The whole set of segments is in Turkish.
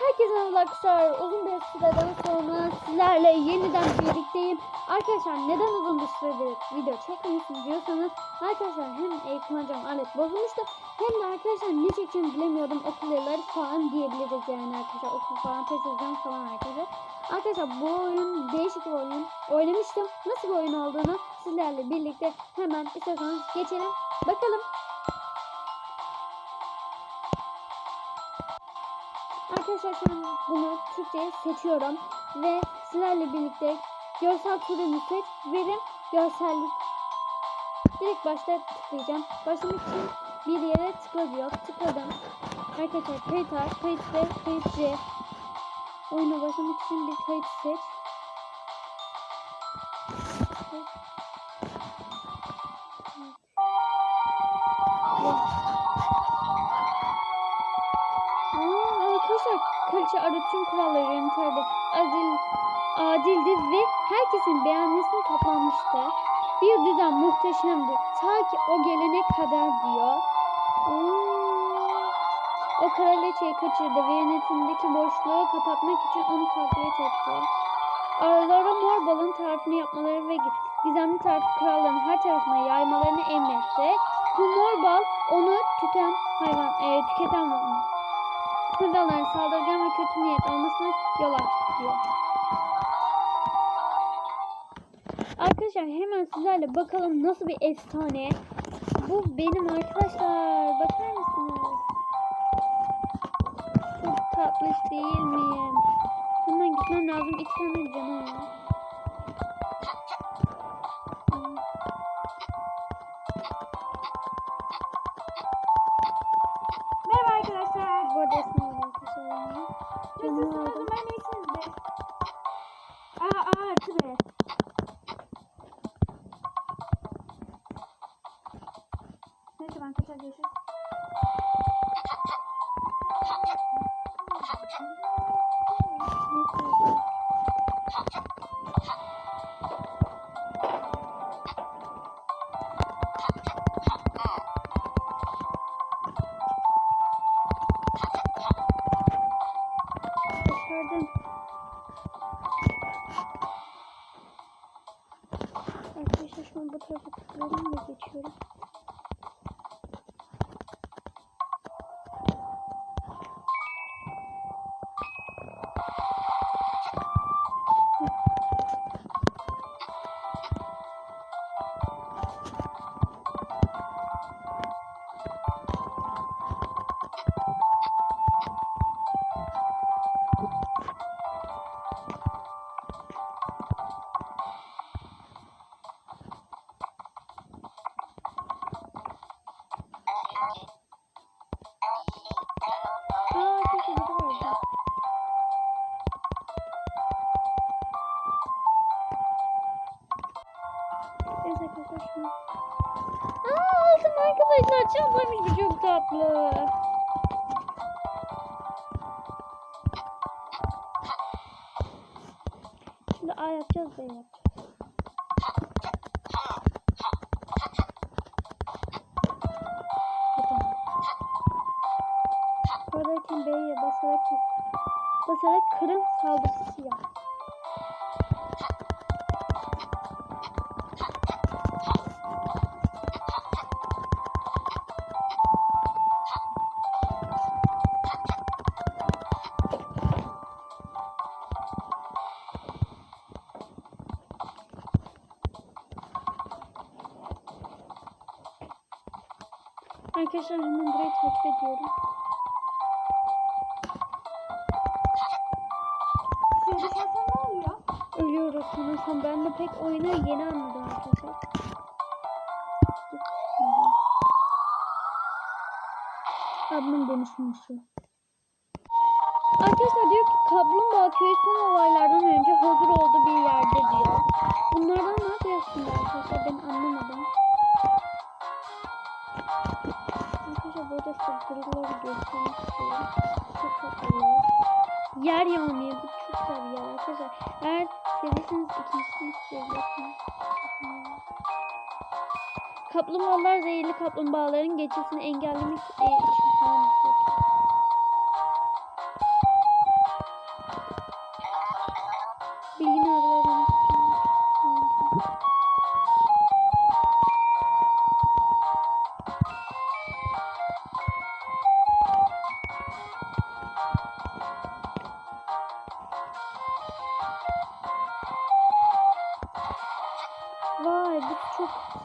Herkese merhaba arkadaşlar. Uzun bir süreden sonra sizlerle yeniden birlikteyim. Arkadaşlar neden uzun bir süredir video çekmiyorsun diyorsanız arkadaşlar hem e, kullanacağım alet bozulmuştu hem de arkadaşlar ne çekeceğimi bilemiyordum okul yılları falan diyebiliriz yani arkadaşlar okul falan test falan arkadaşlar. Arkadaşlar bu oyun değişik bir oyun. Oynamıştım. Nasıl bir oyun olduğunu sizlerle birlikte hemen isterseniz geçelim. Bakalım. Arkadaşlar an bunu Türkçe'ye seçiyorum ve sizlerle birlikte görsel türünü seç verin görsellik direkt başta tıklayacağım. Başlamak için bir yere tıkla diyor. Tıkladım. Arkadaşlar kayıt var. Kayıt ve kayıt C. Oyuna başlamak için bir kayıt seç. Bir düzen muhteşemdi. Ta ki o gelene kadar diyor. Oo. O kraliçeyi kaçırdı ve yönetimdeki boşluğu kapatmak için onu taklit etti. Aralara mor balın tarifini yapmaları ve gizemli tarif kralların her tarafına yaymalarını emretti. Bu mor bal onu tüten hayvan, e, tüketen Hırdaların saldırgan ve kötü niyet olmasına yol açtı diyor. Arkadaşlar hemen sizlerle bakalım nasıl bir efsane. Bu benim arkadaşlar. Bakar mısınız? Çok tatlış değil miyim? Hemen gitmem lazım. İki tane canım. Arkadaşlar şu an bu tarafa tıklıyorum ve geçiyorum. Evet arkadaşlar şunu. Aa aldım arkadaşlar. Çantamış bir çok tatlı. Şimdi A yapacağız B yapacağız. Buradayken B'ye basarak basarak kırın saldırısı yap. Arkadaşlar hemen burayı takip ediyorum. Düşersen ne oluyor? Ölüyoruz sanırsam. Ben de pek oyunu yeni anladım arkadaşlar. Ablam dönüşmüşü. Arkadaşlar diyor ki kaplumbağa köyü olaylardan önce hazır olduğu bir yerde diyor. Bunlardan ne yapıyorsun arkadaşlar ben anlamadım. Arkadaşlar burada size grilleri istiyorum. Çok tatlılar. Yer yağmıyor. Bu çok güzel bir yer arkadaşlar. Eğer seviyorsanız ikincisini istiyorsanız. Kaplumbağalar zehirli kaplumbağaların geçişini engellemek e, için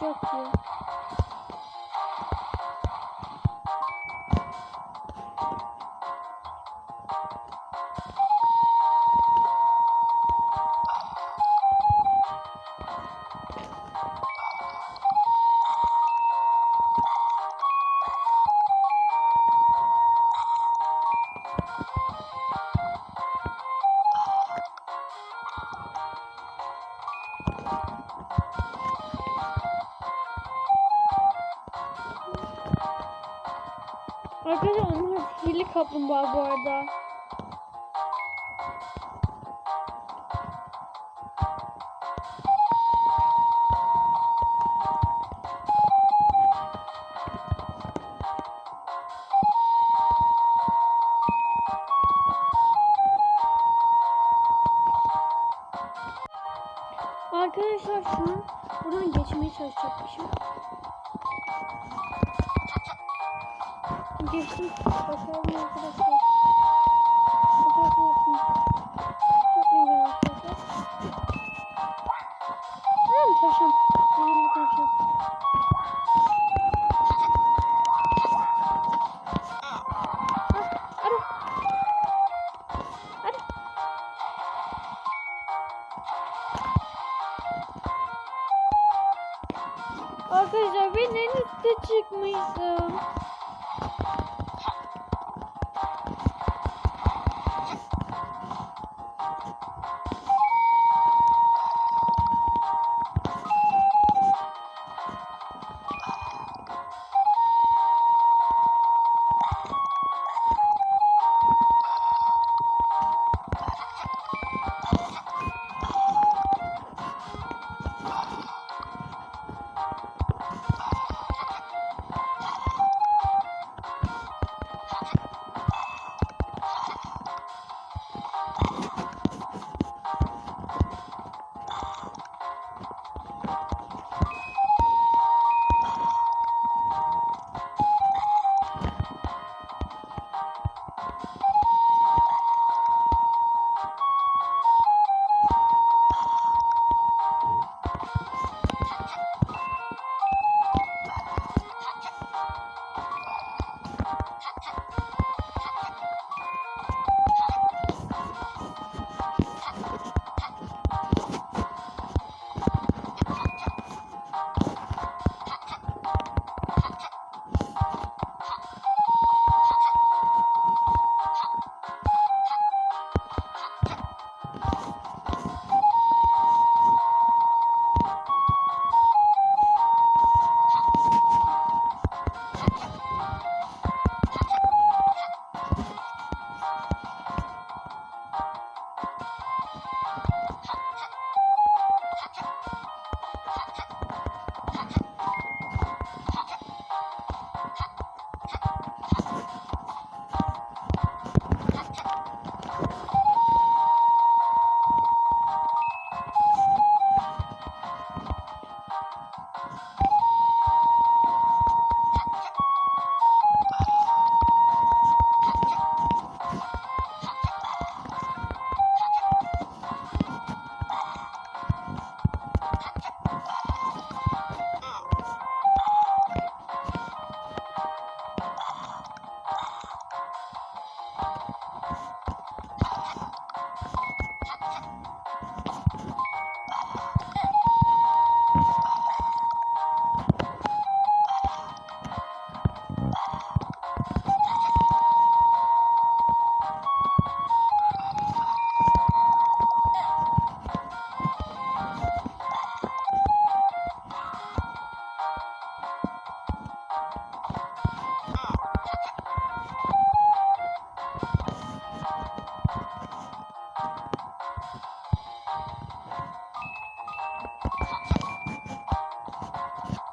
sıcak ya. Kaplumbağa bu arada. Arkadaşlar şu an buradan geçmeye çalışacakmışım. Geçtim. Başardım arkadaşlar. Tarafa yapayım. Yapmayacağım arkadaşlar. Tamam tavşan. Hayırlı. Ara. Arkadaşlar ben en üstte çıkmışım.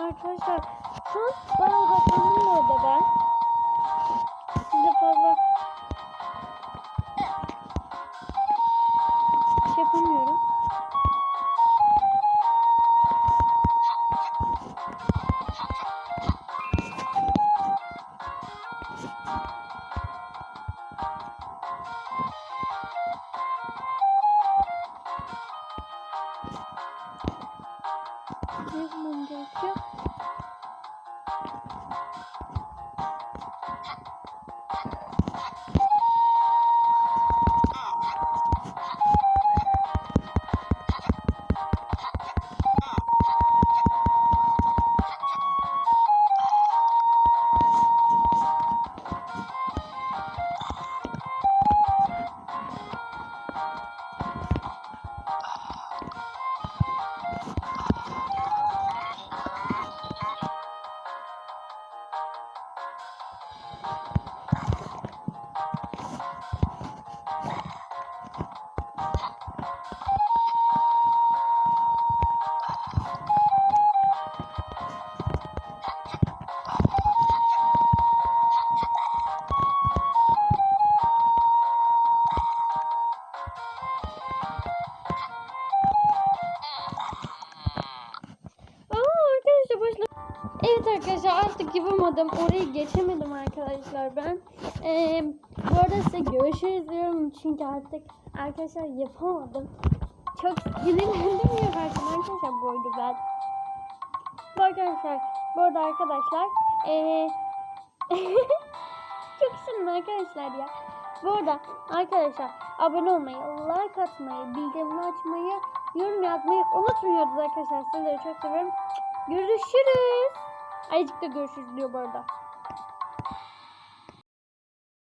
Arkadaşlar şu an bayağı odaklandım bu arada ben. Size fazla yapamadım. Orayı geçemedim arkadaşlar ben. Ee, bu arada size görüşürüz diyorum. Çünkü artık arkadaşlar yapamadım. Çok sinirlendim ya belki arkadaşlar bu oyunu ben. Bu arkadaşlar, bu arada arkadaşlar ee, çok sinirli arkadaşlar ya. Bu arada arkadaşlar abone olmayı, like atmayı, bildirimleri açmayı, yorum yazmayı unutmuyoruz arkadaşlar. Sizleri çok seviyorum. Görüşürüz. Ayıcık da görüşürüz diyor bu arada.